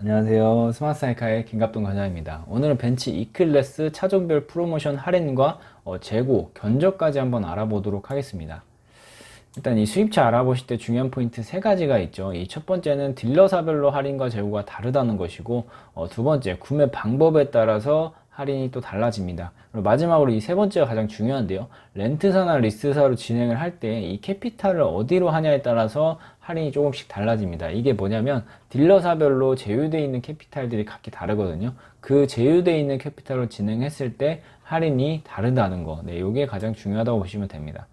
안녕하세요. 스마트사이카의 김갑동 관장입니다. 오늘은 벤츠 E클래스 차종별 프로모션 할인과 어, 재고, 견적까지 한번 알아보도록 하겠습니다. 일단 이 수입차 알아보실 때 중요한 포인트 세 가지가 있죠. 이 첫 번째는 딜러사별로 할인과 재고가 다르다는 것이고, 어, 두 번째 구매 방법에 따라서 할인이 또 달라집니다. 그리고 마지막으로 이 세 번째가 가장 중요한데요. 렌트사나 리스사로 진행을 할 때 이 캐피탈을 어디로 하냐에 따라서 할인이 조금씩 달라집니다. 이게 뭐냐면 딜러사별로 제휴되어 있는 캐피탈들이 각기 다르거든요. 그 제휴되어 있는 캐피탈로 진행했을 때 할인이 다르다는 거. 네, 이게 가장 중요하다고 보시면 됩니다.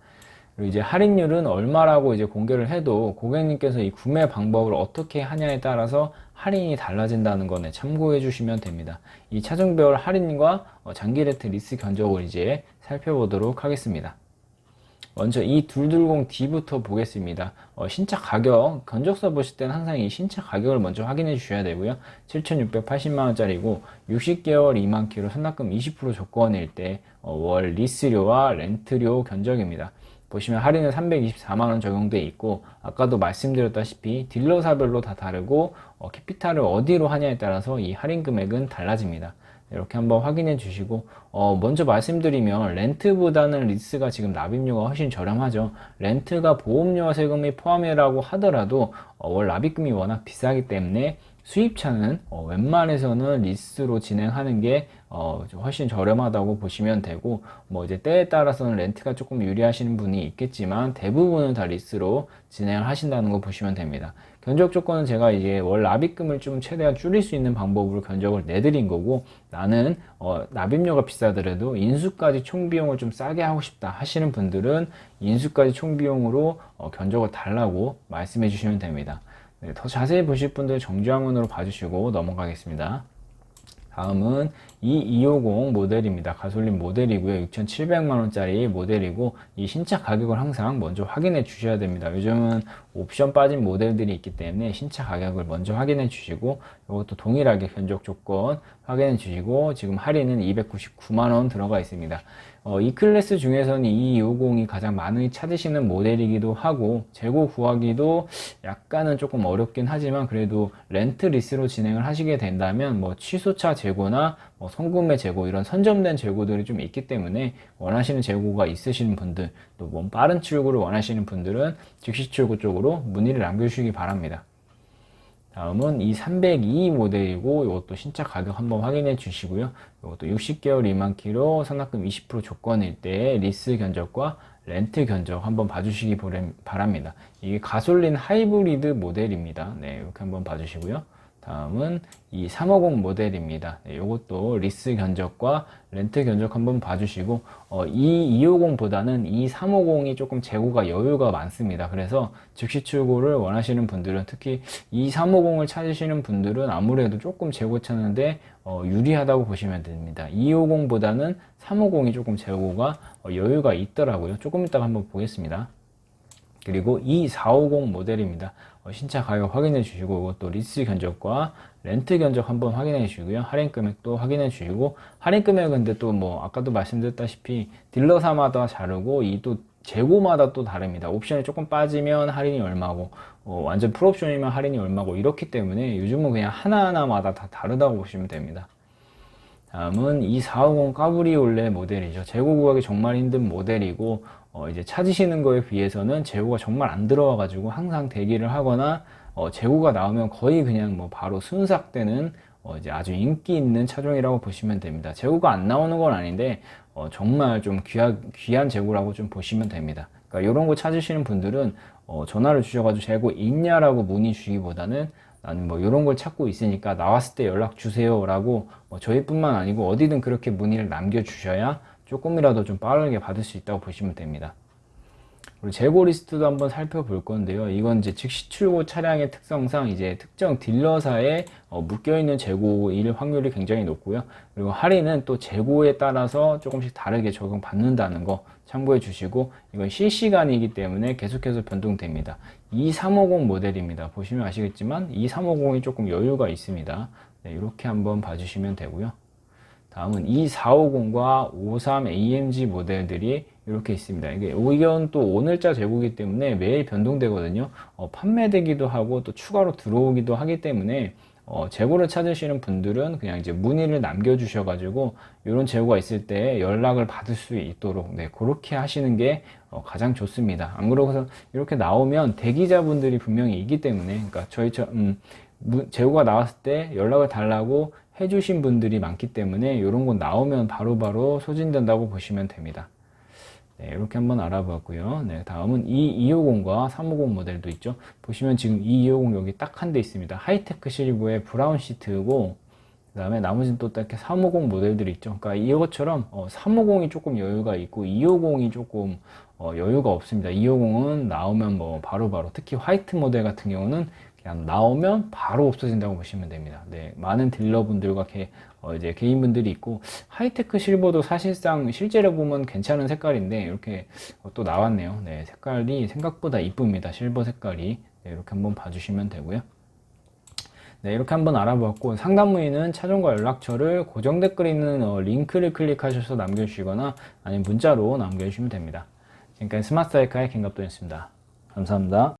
그리고 이제 할인율은 얼마라고 이제 공개를 해도 고객님께서 이 구매 방법을 어떻게 하냐에 따라서 할인이 달라진다는 거네 참고해 주시면 됩니다. 이 차종별 할인과 어, 장기 레트 리스 견적을 이제 살펴보도록 하겠습니다. 먼저 이 둘둘공 D부터 보겠습니다. 어, 신차 가격, 견적서 보실 때는 항상 이 신차 가격을 먼저 확인해 주셔야 되고요. 7,680만원짜리고 60개월 2만 킬로 선납금 20% 조건일 때월 어, 리스료와 렌트료 견적입니다. 보시면 할인은 324만원 적용돼 있고 아까도 말씀드렸다시피 딜러사별로 다 다르고 어, 캐피탈을 어디로 하냐에 따라서 이 할인 금액은 달라집니다. 이렇게 한번 확인해 주시고 어, 먼저 말씀드리면 렌트보다는 리스가 지금 납입료가 훨씬 저렴하죠 렌트가 보험료와 세금이 포함이라고 하더라도 어, 월 납입금이 워낙 비싸기 때문에 수입차는 어, 웬만해서는 리스로 진행하는 게 어, 훨씬 저렴하다고 보시면 되고 뭐 이제 때에 따라서는 렌트가 조금 유리하시는 분이 있겠지만 대부분은 다 리스로 진행을 하신다는 거 보시면 됩니다. 견적 조건은 제가 이제 월 납입금을 좀 최대한 줄일 수 있는 방법으로 견적을 내드린 거고 나는 어, 납입료가 비싸더라도 인수까지 총 비용을 좀 싸게 하고 싶다 하시는 분들은 인수까지 총 비용으로 어, 견적을 달라고 말씀해 주시면 됩니다. 네, 더 자세히 보실 분들 정주행문으로 봐주시고 넘어가겠습니다. 다음은 이250 모델입니다. 가솔린 모델이고요. 6,700만원짜리 모델이고 이 신차 가격을 항상 먼저 확인해 주셔야 됩니다. 요즘은 옵션 빠진 모델들이 있기 때문에 신차 가격을 먼저 확인해 주시고 이것도 동일하게 견적 조건 확인해 주시고 지금 할인은 299만원 들어가 있습니다. 어, 이 클래스 중에서는 이 250이 가장 많이 찾으시는 모델이기도 하고 재고 구하기도 약간은 조금 어렵긴 하지만 그래도 렌트 리스로 진행을 하시게 된다면 뭐 취소차 재고나 뭐 성구매 재고 이런 선점된 재고들이 좀 있기 때문에 원하시는 재고가 있으신 분들 또뭐 빠른 출고를 원하시는 분들은 즉시 출고 쪽으로 문의를 남겨주시기 바랍니다. 다음은 이 302 모델이고 이것도 신차 가격 한번 확인해 주시고요. 이것도 60개월 2만 킬로 선납금 20% 조건일 때 리스 견적과 렌트 견적 한번 봐주시기 바랍니다. 이게 가솔린 하이브리드 모델입니다. 네, 이렇게 한번 봐주시고요. 다음은 이 350 모델입니다. 네, 이것도 리스 견적과 렌트 견적 한번 봐주시고 어, 이 250보다는 이 350이 조금 재고가 여유가 많습니다. 그래서 즉시 출고를 원하시는 분들은 특히 이 350을 찾으시는 분들은 아무래도 조금 재고 찾는데 어, 유리하다고 보시면 됩니다. 250보다는 350이 조금 재고가 어, 여유가 있더라고요. 조금 이따가 한번 보겠습니다. 그리고 이450 모델입니다. 어, 신차 가격 확인해 주시고 이것도 리스 견적과 렌트 견적 한번 확인해 주시고요. 할인 금액도 확인해 주시고 할인 금액은 근데 또 뭐 아까도 말씀드렸다시피 딜러사마다 다르고 이 또 재고마다 또 다릅니다. 옵션이 조금 빠지면 할인이 얼마고 어, 완전 풀옵션이면 할인이 얼마고 이렇기 때문에 요즘은 그냥 하나하나마다 다 다르다고 보시면 됩니다. 다음은 이450 까브리올레 모델이죠. 재고 구하기 정말 힘든 모델이고 어 이제 찾으시는 거에 비해서는 재고가 정말 안 들어와 가지고 항상 대기를 하거나 어 재고가 나오면 거의 그냥 뭐 바로 순삭되는 어 이제 아주 인기 있는 차종이라고 보시면 됩니다. 재고가 안 나오는 건 아닌데 어 정말 좀 귀하, 귀한 재고라고 좀 보시면 됩니다. 그러니까 이런 거 찾으시는 분들은 어 전화를 주셔가지고 재고 있냐라고 문의 주기보다는 나는 뭐 이런 걸 찾고 있으니까 나왔을 때 연락 주세요라고 뭐 저희뿐만 아니고 어디든 그렇게 문의를 남겨 주셔야 조금이라도 좀 빠르게 받을 수 있다고 보시면 됩니다. 그리고 재고 리스트도 한번 살펴볼 건데요. 이건 이제 즉시 출고 차량의 특성상 이제 특정 딜러사에 어, 묶여있는 재고일 확률이 굉장히 높고요. 그리고 할인은 또 재고에 따라서 조금씩 다르게 적용받는다는 거 참고해 주시고 이건 실시간이기 때문에 계속해서 변동됩니다. 2350 모델입니다. 보시면 아시겠지만 2350이 조금 여유가 있습니다. 네, 이렇게 한번 봐주시면 되고요. 다음은 E450과 53AMG 모델들이 이렇게 있습니다. 이게 의견 또 오늘자 재고기 때문에 매일 변동되거든요. 어, 판매되기도 하고 또 추가로 들어오기도 하기 때문에 어, 재고를 찾으시는 분들은 그냥 이제 문의를 남겨주셔가지고 이런 재고가 있을 때 연락을 받을 수 있도록 네, 그렇게 하시는 게 어, 가장 좋습니다. 안 그러고서 이렇게 나오면 대기자분들이 분명히 있기 때문에 그러니까 저희 저 음, 무- 재고가 나왔을 때 연락을 달라고 해주신 분들이 많기 때문에 이런 거 나오면 바로 바로 소진된다고 보시면 됩니다. 네, 이렇게 한번 알아봤고요. 네, 다음은 E250과 350 모델도 있죠. 보시면 지금 E250 여기 딱 한 대 있습니다. 하이테크 시리브의 브라운 시트고, 그 다음에 나머지는 또 이렇게 350 모델들이 있죠. 그러니까 이것처럼 어, 350이 조금 여유가 있고 250이 조금 어, 여유가 없습니다. 250은 나오면 뭐 바로바로 특히 화이트 모델 같은 경우는 그냥 나오면 바로 없어진다고 보시면 됩니다. 네, 많은 딜러분들과 개, 어, 이제 개인분들이 있고 하이테크 실버도 사실상 실제로 보면 괜찮은 색깔인데 이렇게 어, 또 나왔네요. 네, 색깔이 생각보다 이쁩니다. 실버 색깔이 네, 이렇게 한번 봐주시면 되고요. 네, 이렇게 한번 알아보았고 상담 문의는 차종과 연락처를 고정 댓글에 있는 어, 링크를 클릭하셔서 남겨주시거나 아니면 문자로 남겨주시면 됩니다. 지금까지 스마트 사이카의 김갑도였습니다. 감사합니다.